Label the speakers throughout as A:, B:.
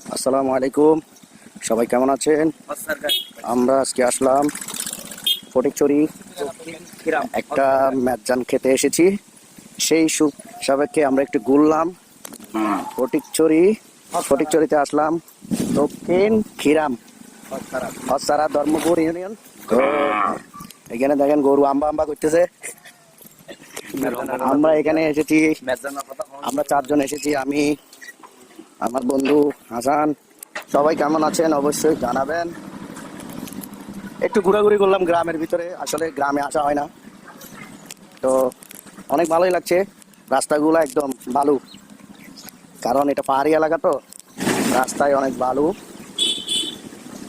A: আসসালামু আলাইকুম। সবাই কেমন আছেন? আমরা আজকে আসলাম ফটিকচুরি একটা ম্যাচান খেতে এসেছি। সেই সুখ সাবেককে আমরা একটু ঘুরলাম ফটিকচুরি ফটিকচুরিতে আসলাম দক্ষিণ খিরাম হসারা ধর্মপুর ইউনিয়ন। তো এখানে দেখেন গরু আম্বা আম্বা করতেছে। আমরা এখানে এসেছি, আমরা চারজন এসেছি, আমি আমার বন্ধু হাসান, সবাই কেমন আছেন অবশ্যই জানাবেন। একটু ঘোরাঘুরি করলাম গ্রামের ভিতরে, আসলে গ্রামে আসা হয় না। তো অনেক ভালোই লাগছে, রাস্তাগুলো একদম বালু। কারণ এটা পাহাড়ি এলাকা তো, রাস্তায় অনেক বালু।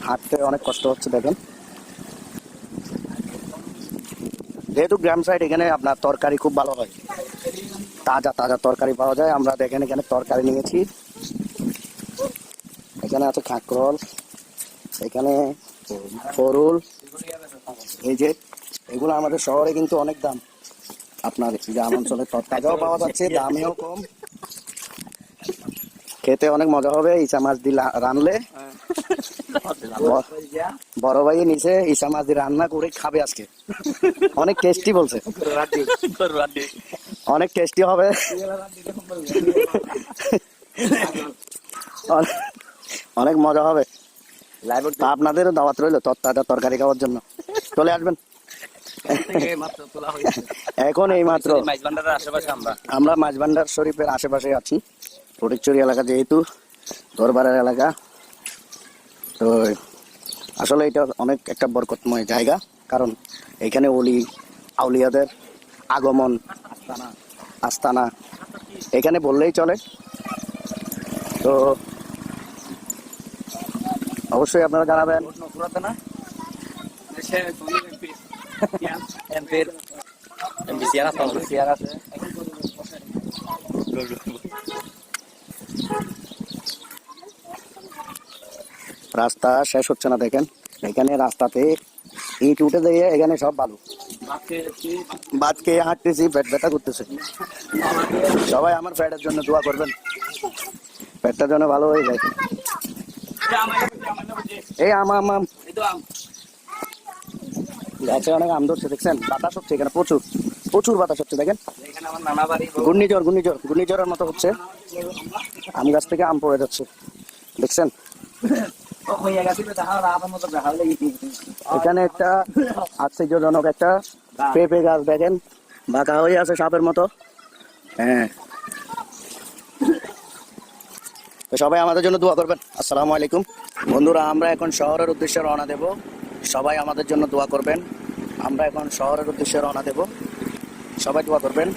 A: হাঁটতে অনেক কষ্ট হচ্ছে, দেখেন। যেহেতু গ্রাম সাইড এখানে আপনার তরকারি খুব ভালো হয়, তাজা তাজা তরকারি পাওয়া যায়, আমরা দেখেন এখানে তরকারি নিয়েছি। এখানে আছে কাঁকরোল এখানে ফরুল এই যে এগুলো আমাদের শহরে কিন্তু অনেক দাম। আপনার গ্রাম অঞ্চলে তরতাজাও পাওয়া যাচ্ছে দামেও কম। খেতে অনেক মজা হবে ইসা মাছ দিয়ে রানলে। বড় ভাই নিচে ইসা মাছ দিয়ে রান্না করে খাবে আজকে। অনেক টেস্টি বলছে। অনেক টেস্টি হবে। অনেক- মজা হবে। আপনাদেরও দাওয়াত রইল তরতাজা তরকারি খাওয়ার জন্য। চলে আসবেন। এখন এই মাত্র আমরা। মাঝবান্ডার শরীফের আশেপাশে আছি। ফটিকচুরি এলাকা যেহেতু দরবারের এলাকা। তো আসলে এটা অনেক একটা বরকতময় জায়গা। কারণ এখানে অলি আউলিয়াদের আগমন আস্তানা। এখানে বললেই চলে। তো অবশ্যই আপনারা জানাবেন। রাস্তা শেষ হচ্ছে না দেখেন। এখানে রাস্তাতে ইট উঠে দিয়ে এখানে সব বালু। বাদ খেয়ে হাঁটতেছি পেট ব্যথা করতেছে। সবাই আমার পেটের জন্য দোয়া করবেন। পেটটা যেন ভালো হয়ে যায়। এই আম আম আম। গাছে অনেক আম ধরছে, দেখছেন? বাতাস হচ্ছে এখানে প্রচুর। প্রচুর বাতাস হচ্ছে, দেখেন? ঘূর্ণিঝড় ঘূর্ণিঝড়, ঘূর্ণিঝড়ের মতো হচ্ছে। আম গাছ থেকে আম পড়ে যাচ্ছে, দেখছেন? এখানে একটা আশ্চর্যজনক একটা পেঁপে গাছ, দেখেন? বাঁকা হয়ে আছে সাপের মতো। হ্যাঁ। তো সবাই আমাদের জন্য দোয়া করবেন। আসসালামু আলাইকুম। বন্ধুরা, আমরা এখন শহরের উদ্দেশ্যে রওনা দেব। সবাই আমাদের জন্য দোয়া করবেন। আমরা এখন শহরের উদ্দেশ্যে রওনা দেব। সবাই দোয়া করবেন।